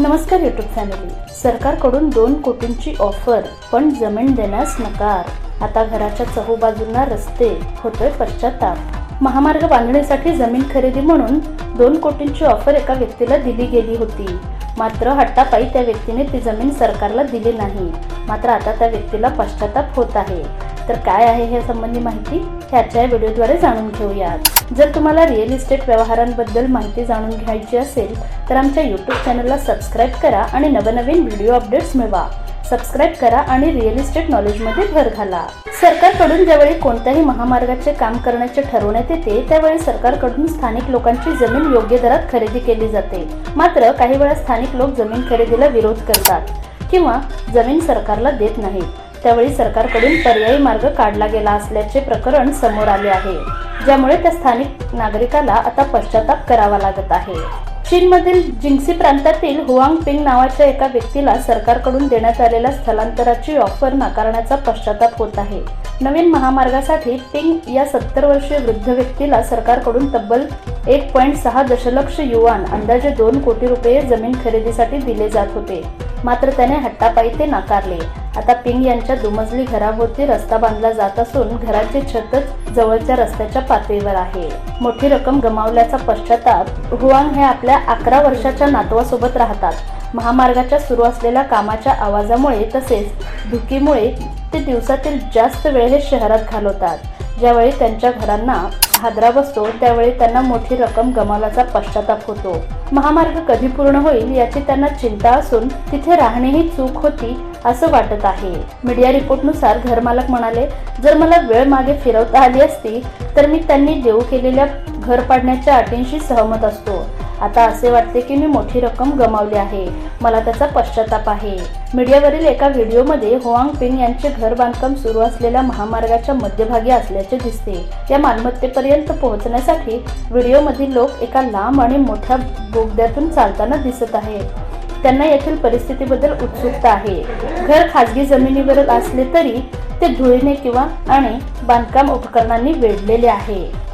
नमस्कार YouTube family सरकारकडून दोन कोटींची ऑफर पण जमीन देण्यास नकार. आता घराच्या चहूबाजूंना रस्ते होतोय पश्चाताप. महामार्ग बांधणीसाठी जमीन खरेदी म्हणून दोन कोटींची ऑफर एका व्यक्तीला दिली गेली होती. मात्र हट्टापायी त्या व्यक्तीने ती जमीन सरकारला दिली नाही. मात्र आता त्या व्यक्तीला पश्चाताप होत आहे. तर काय आहे हे संबंधी माहिती ह्याच्या व्हिडिओद्वारे जाणून घेऊयात. जर तुम्हाला रिअल इस्टेट व्यवहारांबद्दल माहिती जाणून घ्यायची असेल तर आमच्या यूट्यूब चॅनलला सबस्क्राईब करा आणि नवनवीन व्हिडिओ अपडेट्स मिळवा. सबस्क्राईब करा आणि रिअल इस्टेट नॉलेजमध्ये भर घाला. सरकारकडून ज्यावेळी कोणत्याही महामार्गाचे काम करण्याचे ठरवण्यात येते त्यावेळी सरकारकडून स्थानिक लोकांची जमीन योग्य दरात खरेदी केली जाते. मात्र काही वेळा स्थानिक लोक जमीन खरेदीला विरोध करतात किंवा जमीन सरकारला देत नाहीत. त्यावेळी सरकारकडून पर्यायी मार्ग काढला गेला असल्याचे प्रकरण समोर आले आहे. ज्यामुळे त्या स्थानिक नागरिकाला आता पश्चाताप करावा लागत आहे. चीनमधील जिंगसी प्रांतातील हुआंग पिंग नावाच्या एका व्यक्तीला सरकारकडून देण्यात आलेल्या स्थलांतराची ऑफर नाकारण्याचा पश्चाताप होत आहे. नवीन महामार्गासाठी पिंग या सत्तर वर्षीय वृद्ध व्यक्तीला सरकारकडून तब्बल एक पॉईंट सहा दशलक्ष युवान अंदाजे दोन कोटी रुपये जमीन खरेदीसाठी दिले जात होते. मात्र त्याने हट्टापायी ते नाकारले. आता पिंग यांच्या दुमजली घराभोवती रस्ता बांधला जात असून घराचे छतच जवळच्या रस्त्याच्या पातळीवर आहे. मोठी रक्कम गमावल्याचा पश्चाताप हुआंग हे आपल्या अकरा वर्षाच्या नातवासोबत राहतात. महामार्गाच्या सुरू असलेल्या कामाच्या आवाजामुळे तसेच धुकीमुळे ते दिवसातील जास्त वेळ हे शहरात घालवतात. ज्यावेळी त्यांच्या घरांना हादरा बसतो त्यावेळी त्यांना मोठी रक्कम गमावल्याचा पश्चाताप होतो. महामार्ग कधी पूर्ण होईल याची त्यांना चिंता असून तिथे राहणेही चूक होती असं वाटत आहे. मीडिया रिपोर्टनुसार घरमालक म्हणाले जर मला वेळ मागे फिरवता आली असती तर मी त्यांनी देऊ केलेल्या घर पाडण्याच्या अटींशी सहमत असतो. आता असे वाटते की मी मोठी रक्कम गमावली आहे. मला त्याचा पश्चाताप आहे. मीडियावरील एका व्हिडिओमध्ये होआंग पिंग यांचे घर बांधकाम सुरू असलेल्या महामार्गाच्या मध्यभागी असल्याचे दिसते. या मालमत्तेपर्यंत पोहोचण्यासाठी व्हिडिओमधील लोक एका लांब आणि मोठ्या बोगद्यातून चालताना दिसत आहेत. त्यांना येथील परिस्थितीबद्दल उत्सुकता आहे. घर खाजगी जमिनीवर असले तरी ते धुळीने किंवा आणि बांधकाम उपकरणांनी वेढलेले आहे.